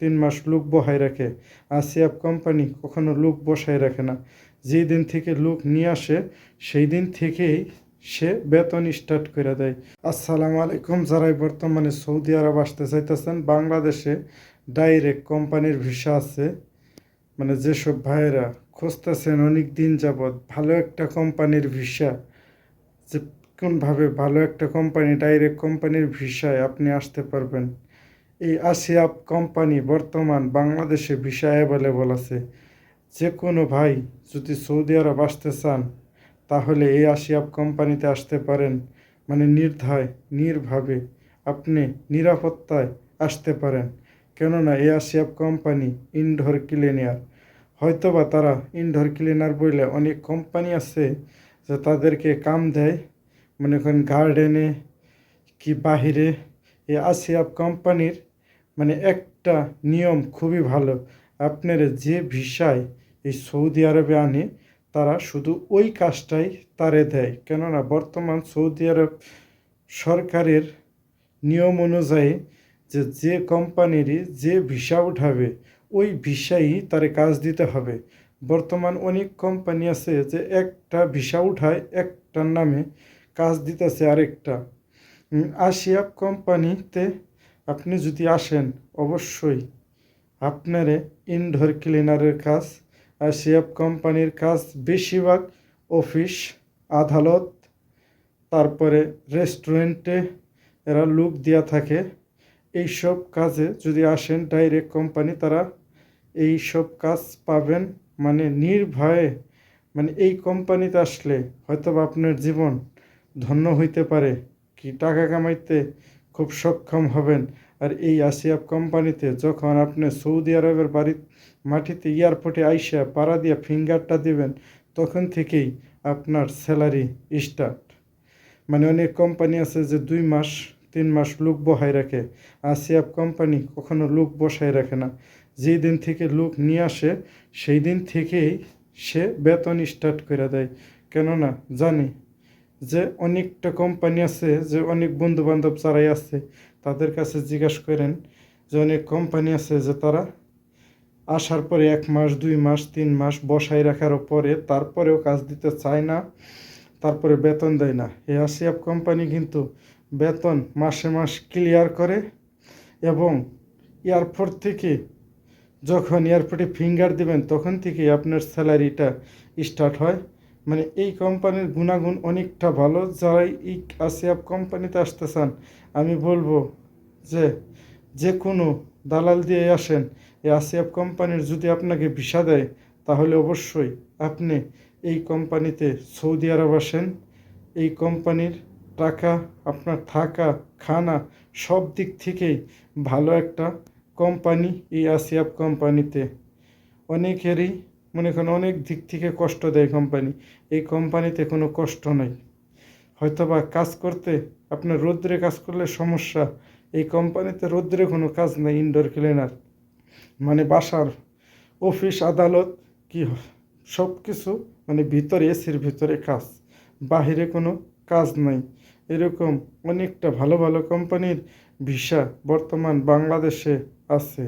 তিন মাস লোক বহায় রাখে। আসিয়াব কোম্পানি কখনো লোক বসায় রাখে না। যেই দিন থেকে লোক নিয়ে আসে, সেই দিন থেকেই সে বেতন স্টার্ট করে দেয়। আসসালামু আলাইকুম, যারাই বর্তমানে সৌদি আরব আসতে চাইতেছেন, বাংলাদেশে ডাইরেক্ট কোম্পানির ভিসা আছে। মানে যেসব ভাইয়েরা খুঁজতেছেন অনেক দিন যাবৎ, ভালো একটা কোম্পানির ভিসা যে কোনভাবে ভালো একটা কোম্পানি ডাইরেক্ট কোম্পানির ভিসায় আপনি আসতে পারবেন। এই আসিয়াপ কোম্পানি বর্তমান বাংলাদেশে ভিসা অ্যাভেলেবল আছে। যে কোনো ভাই যদি সৌদি আরব আসতে চান, তাহলে এই আসিয়াপ কোম্পানিতে আসতে পারেন। মানে নির্ধায়, নির্ভাবে আপনি নিরাপত্তায় আসতে পারেন। কেননা এই আসিয়াপ কোম্পানি ইনডোর ক্লিনিয়ার হয়তোবা তারা ইনডোর ক্লিনার বললে অনেক কোম্পানি আছে যে তাদেরকে কাম দেয়। মনে করেন গার্ডেনে কি বাহিরে। এই আসিয়াপ কোম্পানির মানে একটা নিয়ম খুবই ভালো। আপনার যে ভিসায় এই সৌদি আরবে আনে, তারা শুধু ওই কাজটাই তারে দেয়। কেননা বর্তমান সৌদি আরব সরকারের নিয়ম অনুযায়ী যে যে কোম্পানিরই যে ভিসা উঠাবে, ওই ভিসাই তারে কাজ দিতে হবে। বর্তমান অনেক কোম্পানি আছে যে, একটা ভিসা উঠায়, একটার নামে কাজ দিতেছে আরেকটা। আসিয়া কোম্পানিতে আপনি যদি আসেন, অবশ্যই আপনারে ইনডোর ক্লিনারের কাজ আসিয়াপ কোম্পানির কাজ, বেশিরভাগ অফিস আদালত, তারপরে রেস্টুরেন্টে এরা লুক দেওয়া থাকে। এইসব কাজে যদি আসেন ডাইরেক্ট কোম্পানি তারা এই সব কাজ পাবেন। মানে নির্ভয়ে মানে এই কোম্পানিতে আসলে হয়তো আপনার জীবন ধন্য হইতে পারে। কি টাকা কামাইতে খুব সক্ষম হবেন। আর এই আসিয়াব কোম্পানিতে যখন আপনি সৌদি আরবের বাড়ি, মাটিতে এয়ারপোর্টে আইসা পাড়া দিয়ে ফিঙ্গারটা দিবেন, তখন থেকেই আপনার স্যালারি স্টার্ট। মানে অনেক কোম্পানি আছে যে দুই মাস, তিন মাস লোক বহায় রাখে। আসিয়াব কোম্পানি কখনো লোক বসায় রাখে না। যেই দিন থেকে লোক নিয়ে আসে, সেই দিন থেকেই সে বেতন স্টার্ট করে দেয়। কেননা জানি যে অনেকটা কোম্পানি আছে, যে অনেক বন্ধু বান্ধব যারাই আছে, তাদের কাছে জিজ্ঞাসা করেন যে অনেক কোম্পানি আছে যে তারা আসার পরে এক মাস, দুই মাস, তিন মাস বসায় রাখার পরে তারপরেও কাজ দিতে চায় না, তারপরে বেতন দেয় না। এই আসিয়াব কোম্পানি কিন্তু বেতন মাসে মাস ক্লিয়ার করে এবং এয়ারপোর্ট থেকে যখন এয়ারপোর্টে ফিঙ্গার দিবেন, তখন থেকেই আপনার স্যালারিটা স্টার্ট হয়। মানে এই কোম্পানির গুণাগুণ অনেকটা ভালো। যারাই এই আসিয়াব কোম্পানিতে আসতে চান, আমি বলব যে যে কোনো দালাল দিয়ে আসেন। এই আসিয়াব কোম্পানির যদি আপনাকে ভিসা দেয়, তাহলে অবশ্যই আপনি এই কোম্পানিতে সৌদি আরব আসেন। এই কোম্পানির টাকা, আপনার থাকা, খানা সব দিক থেকেই ভালো একটা কোম্পানি এই আসিয়াব কোম্পানিতে। অনেকেরই মনে করেন অনেক দিক থেকে কষ্ট দেয় কোম্পানি এই কোম্পানিতে কোনো কষ্ট নাই। হয়তোবা কাজ করতে আপনার রোদ্রে কাজ করলে সমস্যা, এই কোম্পানিতে রোদ্রে কোনো কাজ নেই ইনডোর ক্লিনার মানে বাসার অফিস আদালত, কি সব কিছু মানে ভিতরে এসির ভিতরে কাজ। বাহিরে কোনো কাজ নাই। এরকম অনেকটা ভালো ভালো কোম্পানির ভিসা বর্তমান বাংলাদেশে আছে।